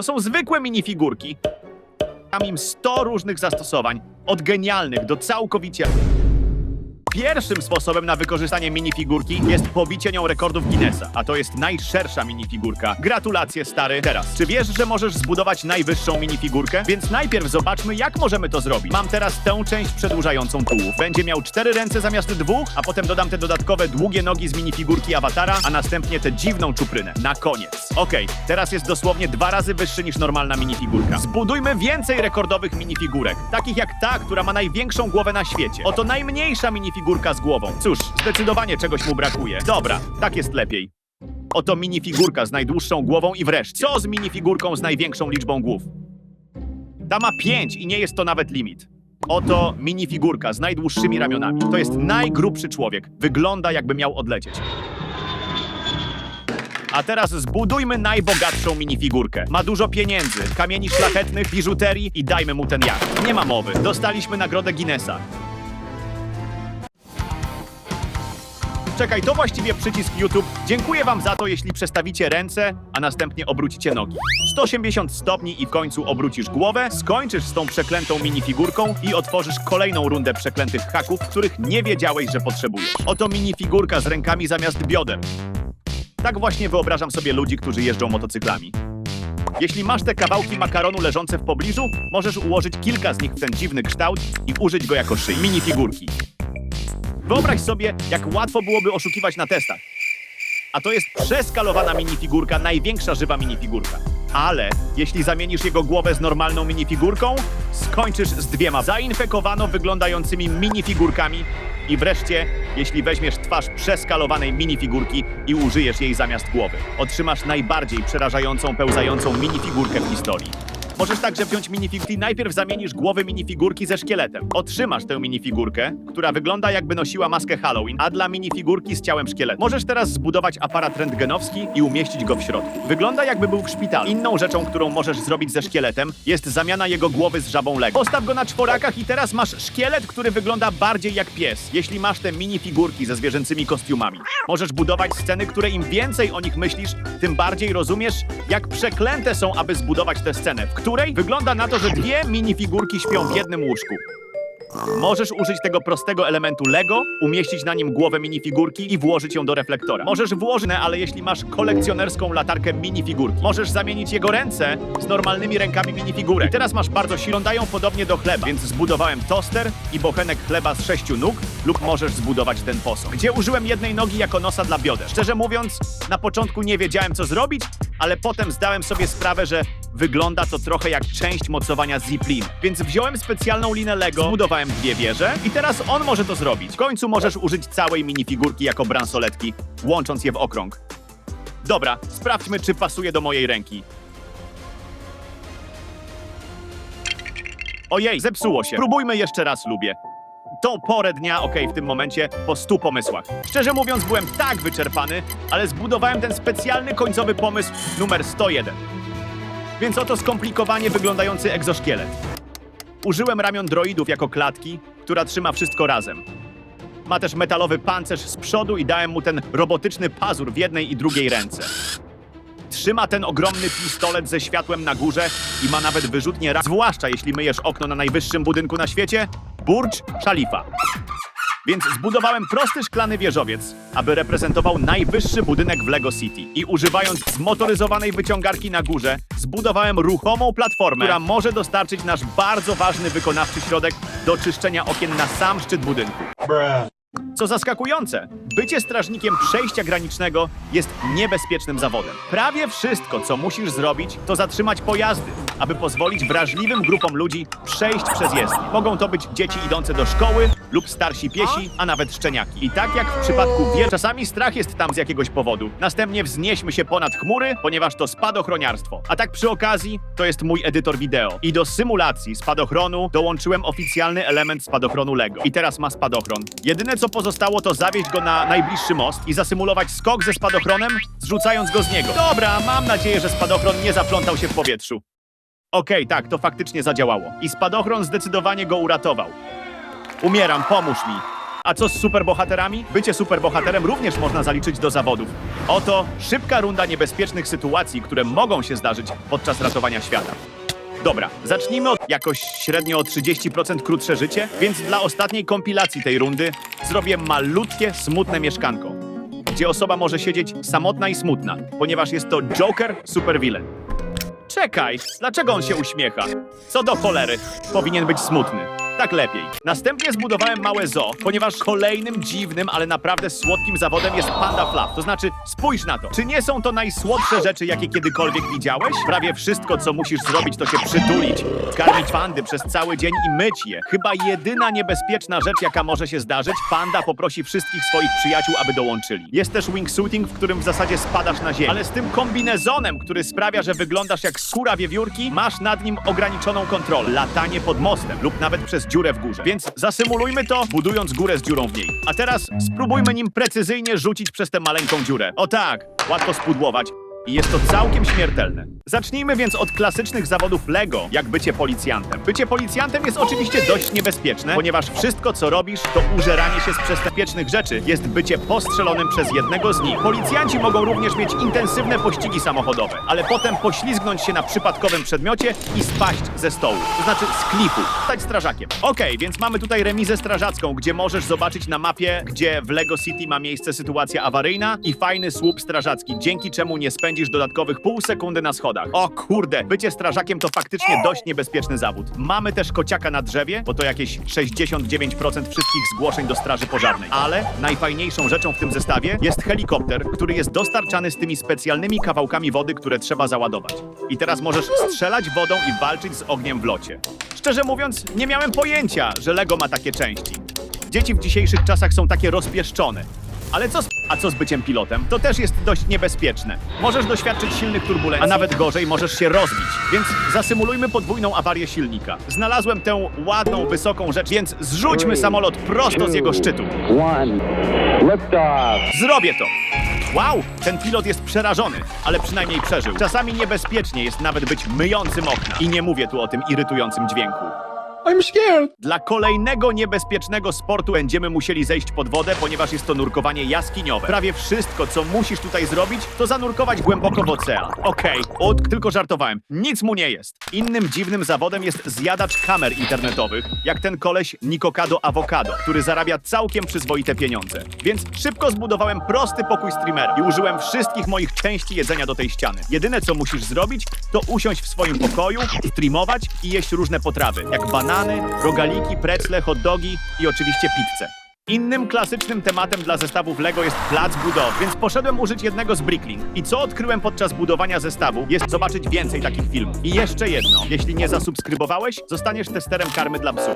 To są zwykłe minifigurki. Mam im 100 różnych zastosowań, od genialnych do całkowicie... Pierwszym sposobem na wykorzystanie minifigurki jest pobicie nią rekordów Guinnessa, a to jest najszersza minifigurka. Gratulacje, stary. Teraz, czy wiesz, że możesz zbudować najwyższą minifigurkę? Więc najpierw zobaczmy, jak możemy to zrobić. Mam teraz tę część przedłużającą tułów. Będzie miał cztery ręce zamiast dwóch, a potem dodam te dodatkowe długie nogi z minifigurki awatara, a następnie tę dziwną czuprynę. Na koniec. Okej, teraz jest dosłownie dwa razy wyższy niż normalna minifigurka. Zbudujmy więcej rekordowych minifigurek, takich jak ta, która ma największą głowę na świecie. Oto najmniejsza minifigurka z głową. Cóż, zdecydowanie czegoś mu brakuje. Dobra, tak jest lepiej. Oto minifigurka z najdłuższą głową i wreszcie, co z minifigurką z największą liczbą głów? Ta ma pięć i nie jest to nawet limit. Oto minifigurka z najdłuższymi ramionami. To jest najgrubszy człowiek. Wygląda jakby miał odlecieć. A teraz zbudujmy najbogatszą minifigurkę. Ma dużo pieniędzy, kamieni szlachetnych, biżuterii i dajmy mu ten jacht. Nie ma mowy. Dostaliśmy nagrodę Guinnessa. Czekaj, to właściwie przycisk YouTube. Dziękuję wam za to, jeśli przestawicie ręce, a następnie obrócicie nogi. 180 stopni i w końcu obrócisz głowę, skończysz z tą przeklętą minifigurką i otworzysz kolejną rundę przeklętych haków, których nie wiedziałeś, że potrzebujesz. Oto minifigurka z rękami zamiast bioder. Tak właśnie wyobrażam sobie ludzi, którzy jeżdżą motocyklami. Jeśli masz te kawałki makaronu leżące w pobliżu, możesz ułożyć kilka z nich w ten dziwny kształt i użyć go jako szyi. Minifigurki. Wyobraź sobie, jak łatwo byłoby oszukiwać na testach. A to jest przeskalowana minifigurka, największa żywa minifigurka. Ale jeśli zamienisz jego głowę z normalną minifigurką, skończysz z dwiema zainfekowano wyglądającymi minifigurkami. I wreszcie, jeśli weźmiesz twarz przeskalowanej minifigurki i użyjesz jej zamiast głowy, otrzymasz najbardziej przerażającą, pełzającą minifigurkę w historii. Możesz także wziąć minifigurki najpierw zamienisz głowy minifigurki ze szkieletem. Otrzymasz tę minifigurkę, która wygląda jakby nosiła maskę Halloween, a dla minifigurki z ciałem szkieletu. Możesz teraz zbudować aparat rentgenowski i umieścić go w środku. Wygląda jakby był w szpitalu. Inną rzeczą, którą możesz zrobić ze szkieletem, jest zamiana jego głowy z żabą Lego. Postaw go na czworakach i teraz masz szkielet, który wygląda bardziej jak pies. Jeśli masz te minifigurki ze zwierzęcymi kostiumami, możesz budować sceny, które im więcej o nich myślisz, tym bardziej rozumiesz, jak przeklęte są, aby zbudować tę scenę, w wygląda na to, że dwie minifigurki śpią w jednym łóżku. Możesz użyć tego prostego elementu Lego, umieścić na nim głowę minifigurki i włożyć ją do reflektora. Możesz włożyć, ale jeśli masz kolekcjonerską latarkę minifigurki, możesz zamienić jego ręce z normalnymi rękami minifigurek. I teraz masz bardzo silną, dają podobnie do chleba, więc zbudowałem toster i bochenek chleba z sześciu nóg lub możesz zbudować ten posąg, gdzie użyłem jednej nogi jako nosa dla bioder. Szczerze mówiąc, na początku nie wiedziałem co zrobić, ale potem zdałem sobie sprawę, że wygląda to trochę jak część mocowania ziplin. Więc wziąłem specjalną linę Lego, zbudowałem dwie wieże i teraz on może to zrobić. W końcu możesz użyć całej minifigurki jako bransoletki, łącząc je w okrąg. Dobra, sprawdźmy, czy pasuje do mojej ręki. Ojej, zepsuło się. Próbujmy jeszcze raz, lubię. Tą porę dnia, okej, w tym momencie, po stu pomysłach. Szczerze mówiąc, byłem tak wyczerpany, ale zbudowałem ten specjalny końcowy pomysł numer 101. Więc oto skomplikowanie wyglądający egzoszkielet. Użyłem ramion droidów jako klatki, która trzyma wszystko razem. Ma też metalowy pancerz z przodu i dałem mu ten robotyczny pazur w jednej i drugiej ręce. Trzyma ten ogromny pistolet ze światłem na górze i ma nawet wyrzutnię ra... Zwłaszcza jeśli myjesz okno na najwyższym budynku na świecie, Burj Khalifa. Więc zbudowałem prosty szklany wieżowiec, aby reprezentował najwyższy budynek w Lego City. I używając zmotoryzowanej wyciągarki na górze, zbudowałem ruchomą platformę, która może dostarczyć nasz bardzo ważny wykonawczy środek do czyszczenia okien na sam szczyt budynku. Co zaskakujące, bycie strażnikiem przejścia granicznego jest niebezpiecznym zawodem. Prawie wszystko, co musisz zrobić, to zatrzymać pojazdy, aby pozwolić wrażliwym grupom ludzi przejść przez jezdnię. Mogą to być dzieci idące do szkoły lub starsi piesi, a nawet szczeniaki. I tak jak w przypadku wielu, czasami strach jest tam z jakiegoś powodu. Następnie wznieśmy się ponad chmury, ponieważ to spadochroniarstwo. A tak przy okazji, to jest mój edytor wideo. I do symulacji spadochronu dołączyłem oficjalny element spadochronu Lego. I teraz ma spadochron. Jedyne co pozostało to zawieźć go na najbliższy most i zasymulować skok ze spadochronem, zrzucając go z niego. Dobra, mam nadzieję, że spadochron nie zaplątał się w powietrzu. Okej, tak, to faktycznie zadziałało. I spadochron zdecydowanie go uratował. Umieram, pomóż mi. A co z superbohaterami? Bycie superbohaterem również można zaliczyć do zawodów. Oto szybka runda niebezpiecznych sytuacji, które mogą się zdarzyć podczas ratowania świata. Dobra, zacznijmy od jakoś średnio o 30% krótsze życie, więc dla ostatniej kompilacji tej rundy zrobię malutkie, smutne mieszkanko, gdzie osoba może siedzieć samotna i smutna, ponieważ jest to Joker supervillain. Czekaj, dlaczego on się uśmiecha? Co do cholery, powinien być smutny. Tak lepiej. Następnie zbudowałem małe zoo, ponieważ kolejnym dziwnym, ale naprawdę słodkim zawodem jest Panda Fluff. To znaczy, spójrz na to. Czy nie są to najsłodsze rzeczy, jakie kiedykolwiek widziałeś? Prawie wszystko, co musisz zrobić, to się przytulić, karmić pandy przez cały dzień i myć je. Chyba jedyna niebezpieczna rzecz, jaka może się zdarzyć, panda poprosi wszystkich swoich przyjaciół, aby dołączyli. Jest też wingsuiting, w którym w zasadzie spadasz na ziemię. Ale z tym kombinezonem, który sprawia, że wyglądasz jak skóra wiewiórki, masz nad nim ograniczoną kontrolę. Latanie pod mostem lub nawet przez dziurę w górze. Więc zasymulujmy to, budując górę z dziurą w niej. A teraz spróbujmy nim precyzyjnie rzucić przez tę maleńką dziurę. O tak, łatwo spudłować. I jest to całkiem śmiertelne. Zacznijmy więc od klasycznych zawodów Lego, jak bycie policjantem. Bycie policjantem jest oczywiście dość niebezpieczne, ponieważ wszystko, co robisz, to użeranie się z przestępczych rzeczy. Jest bycie postrzelonym przez jednego z nich. Policjanci mogą również mieć intensywne pościgi samochodowe, ale potem poślizgnąć się na przypadkowym przedmiocie i spaść ze stołu. To znaczy z klifu. Stać strażakiem. Okej, więc mamy tutaj remizę strażacką, gdzie możesz zobaczyć na mapie, gdzie w Lego City ma miejsce sytuacja awaryjna i fajny słup strażacki, dzięki czemu nie spędzisz dodatkowych pół sekundy na schodach. O kurde, bycie strażakiem to faktycznie dość niebezpieczny zawód. Mamy też kociaka na drzewie, bo to jakieś 69% wszystkich zgłoszeń do straży pożarnej. Ale najfajniejszą rzeczą w tym zestawie jest helikopter, który jest dostarczany z tymi specjalnymi kawałkami wody, które trzeba załadować. I teraz możesz strzelać wodą i walczyć z ogniem w locie. Szczerze mówiąc, nie miałem pojęcia, że Lego ma takie części. Dzieci w dzisiejszych czasach są takie rozpieszczone. Ale co z... A co z byciem pilotem? To też jest dość niebezpieczne. Możesz doświadczyć silnych turbulencji, a nawet gorzej możesz się rozbić. Więc zasymulujmy podwójną awarię silnika. Znalazłem tę ładną, wysoką rzecz, więc zrzućmy samolot prosto z jego szczytu. Zrobię to! Wow, ten pilot jest przerażony, ale przynajmniej przeżył. Czasami niebezpiecznie jest nawet być myjącym okna. I nie mówię tu o tym irytującym dźwięku. I'm scared. Dla kolejnego niebezpiecznego sportu będziemy musieli zejść pod wodę, ponieważ jest to nurkowanie jaskiniowe. Prawie wszystko, co musisz tutaj zrobić, to zanurkować głęboko w ocean. Okej, okay, tylko żartowałem. Nic mu nie jest. Innym dziwnym zawodem jest zjadacz kamer internetowych, jak ten koleś Nikokado Avocado, który zarabia całkiem przyzwoite pieniądze. Więc szybko zbudowałem prosty pokój streamera i użyłem wszystkich moich części jedzenia do tej ściany. Jedyne, co musisz zrobić, to usiąść w swoim pokoju, streamować i jeść różne potrawy, jak banany, rogaliki, precle, hot dogi i oczywiście pizzę. Innym klasycznym tematem dla zestawów Lego jest plac budowy, więc poszedłem użyć jednego z Bricklink. I co odkryłem podczas budowania zestawu, jest zobaczyć więcej takich filmów. I jeszcze jedno, jeśli nie zasubskrybowałeś, zostaniesz testerem karmy dla psów.